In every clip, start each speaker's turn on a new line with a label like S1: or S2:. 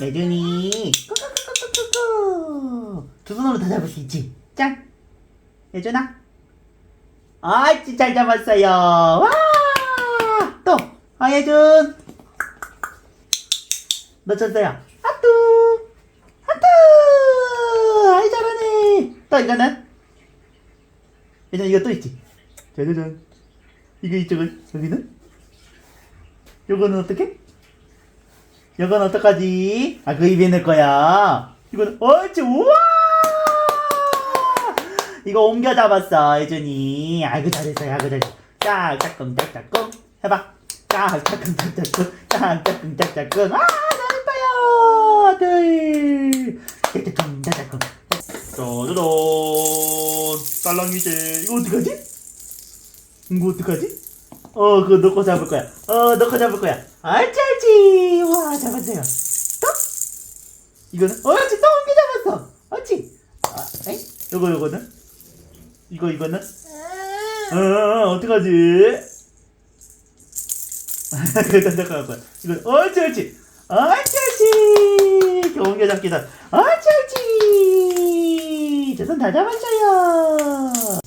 S1: 예준이. 꾸꾸꾸꾸꾸꾸 두 손으로 다 잡을 수 있지? 짠. 예준아. 아이씨 잘 잡았어요. 와 또 아 예준. 놓쳤어요. 아뚜. 아뚜. 아이 잘하네. 또 이거는? 예준 이거 또 있지? 짜자잔 이거 이쪽은 여기는? 요거는 어떻게? 요건 어떡하지? 아, 그 입에 넣을 거야. 이거는, 어찌, 우와! 이거 옮겨 잡았어, 예준이. 아이고, 잘했어요, 아이고, 잘했어. 짝, 짝꿍, 짝 짝꿍. 해봐. 짝, 짝꿍, 짝 짝꿍. 짝, 짝꿍, 짝 짝꿍. 아, 잘했어요! 둘. 짝짝꿍, 짝짝꿍. 짜자잔. 딸랑이제. 이거 어떡하지? 이거 어떡하지? 어, 그거 넣고 잡을 거야. 어, 넣고 잡을 거야. 어쩌지? 와, 잡았어요. 또? 이거는, 어찌, 또 옮겨 잡았어. 어찌? 아, 에이? 요거, 요거는? 이거, 이거는? 어, 어, 어떡하지? 일단 잠깐만. 이거, 어찌, 어찌? 어쩌지? 이렇게 옮겨 잡기도. 어쩌지? 저손 다 잡았어요.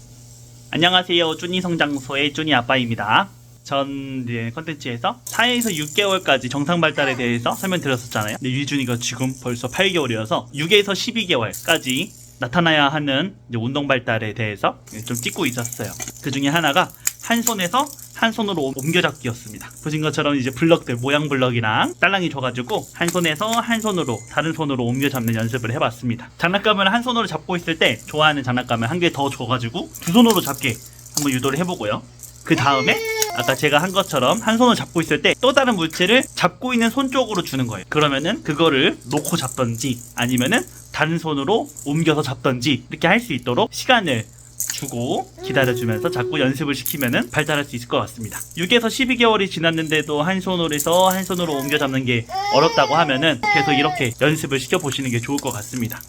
S1: 안녕하세요. 쭈니 성장소의 쭈니 아빠입니다. 전 컨텐츠에서 4에서 6개월까지 정상 발달에 대해서 설명드렸었잖아요. 근데 유준 이가 지금 벌써 8개월이어서 6에서 12개월까지 나타나야 하는 운동 발달에 대해서 좀 찍고 있었어요. 그 중에 하나가 한 손에서 한 손으로 옮겨잡기였습니다. 보신 것처럼 이제 블럭들 모양 블럭이랑 딸랑이 줘가지고 한 손에서 한 손으로 다른 손으로 옮겨잡는 연습을 해봤습니다. 장난감을 한 손으로 잡고 있을 때 좋아하는 장난감을 한 개 더 줘가지고 두 손으로 잡게 한번 유도를 해보고요. 그 다음에 아까 제가 한 것처럼 한 손을 잡고 있을 때 또 다른 물체를 잡고 있는 손 쪽으로 주는 거예요. 그러면은 그거를 놓고 잡던지 아니면은 다른 손으로 옮겨서 잡던지 이렇게 할 수 있도록 시간을 주고 기다려주면서 자꾸 연습을 시키면은 발달할 수 있을 것 같습니다. 6에서 12개월이 지났는데도 한 손으로 해서 한 손으로 옮겨 잡는 게 어렵다고 하면은 계속 이렇게 연습을 시켜 보시는 게 좋을 것 같습니다.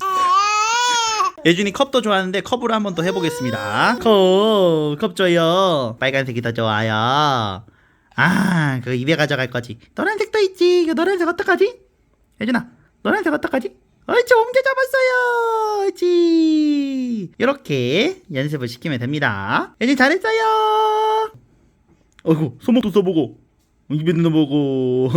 S1: 예준이 컵도 좋아하는데 컵으로 한 번 더 해보겠습니다. 컵, 컵 줘요. 빨간색이 더 좋아요. 아, 그거 입에 가져갈 거지. 노란색도 있지. 그 노란색 어떡하지? 예준아, 노란색 어떡하지? 어이치, 옮겨 잡았어요. 어이치. 이렇게 연습을 시키면 됩니다. 예준 잘했어요. 어이구, 손목도 써보고. 입에 넣어보고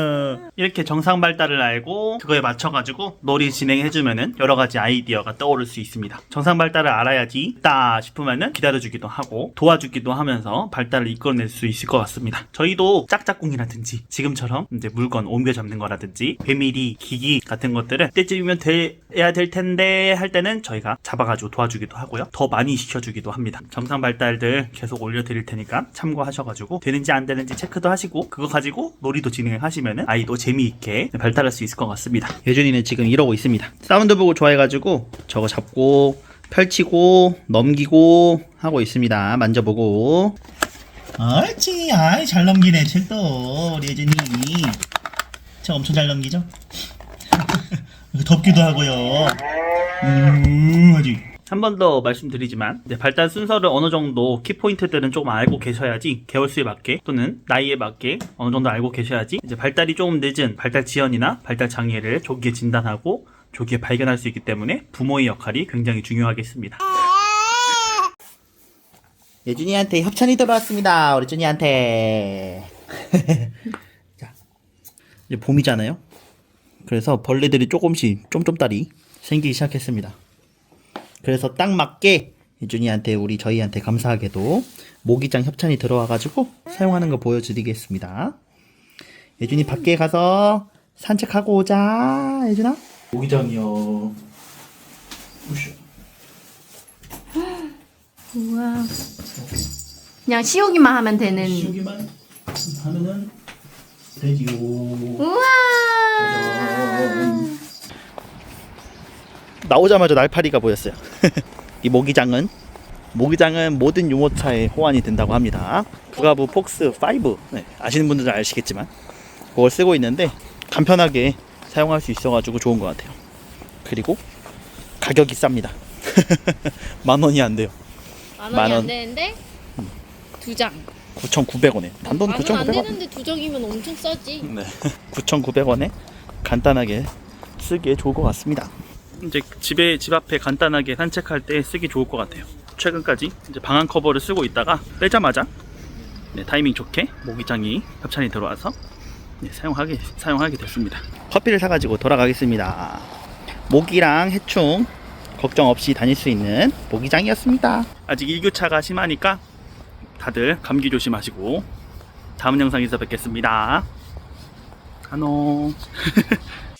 S1: 이렇게 정상 발달을 알고 그거에 맞춰가지고 놀이 진행해주면은 여러 가지 아이디어가 떠오를 수 있습니다. 정상 발달을 알아야지 있다 싶으면은 기다려주기도 하고 도와주기도 하면서 발달을 이끌어낼 수 있을 것 같습니다. 저희도 짝짝꿍이라든지 지금처럼 이제 물건 옮겨 잡는 거라든지 배밀이 기기 같은 것들을 때쯤이면 돼야 될 텐데 할 때는 저희가 잡아가지고 도와주기도 하고요. 더 많이 시켜주기도 합니다. 정상 발달들 계속 올려드릴 테니까 참고하셔가지고 되는지 안 되는지 체크도 하시고 그거 가지고 놀이도 진행하시면은 아이도 재미있게 발달할 수 있을 것 같습니다. 예준이는 지금 이러고 있습니다. 사운드 보고 좋아해가지고 저거 잡고 펼치고 넘기고 하고 있습니다. 만져보고. 옳지, 아이 잘 넘기네 책도 우리 예준이. 책 엄청 잘 넘기죠? 덥기도 하고요. 음. 한 번 더 말씀드리지만 이제 발달 순서를 어느 정도 키포인트들은 조금 알고 계셔야지 개월수에 맞게 또는 나이에 맞게 어느 정도 알고 계셔야지 이제 발달이 조금 늦은 발달 지연이나 발달 장애를 조기에 진단하고 조기에 발견할 수 있기 때문에 부모의 역할이 굉장히 중요하겠습니다. 예준이한테 협찬이 들어왔습니다. 우리 준이한테. 자, 이제 봄이잖아요. 그래서 벌레들이 조금씩 쫌쫌따리 생기기 시작했습니다. 그래서 딱 맞게 예준이한테 우리 저희한테 감사하게도 모기장 협찬이 들어와가지고 사용하는 거 보여드리겠습니다. 예준이 밖에 가서 산책하고 오자. 예준아. 모기장이요. 우슈.
S2: 우와. 그냥 씌우기만 하면 되는.
S1: 씌우기만 하면은 되지요.
S2: 우와.
S1: 나오자마자 날파리가 보였어요. 이 모기장은 모기장은 모든 유모차에 호환이 된다고 합니다. 부가부 폭스 5 네, 아시는 분들은 아시겠지만 그걸 쓰고 있는데 간편하게 사용할 수 있어가지고 좋은 것 같아요. 그리고 가격이 쌉니다. 만 원이 안 돼요. 만만
S2: 원이
S1: 원.
S2: 안 되는데 두 장.
S1: 9,900원에 단돈
S2: 만 원 안
S1: 9,900원.
S2: 되는데 두 장이면 엄청 싸지.
S1: 네. 9,900원에 간단하게 쓰기에 좋을 것 같습니다. 이제 집에 집 앞에 간단하게 산책할 때 쓰기 좋을 것 같아요. 최근까지 이제 방한 커버를 쓰고 있다가 빼자마자 네, 타이밍 좋게 모기장이 협찬이 들어와서 네, 사용하게 사용하게 됐습니다. 커피를 사가지고 돌아가겠습니다. 모기랑 해충 걱정 없이 다닐 수 있는 모기장이었습니다. 아직 일교차가 심하니까 다들 감기 조심하시고 다음 영상에서 뵙겠습니다. 안녕.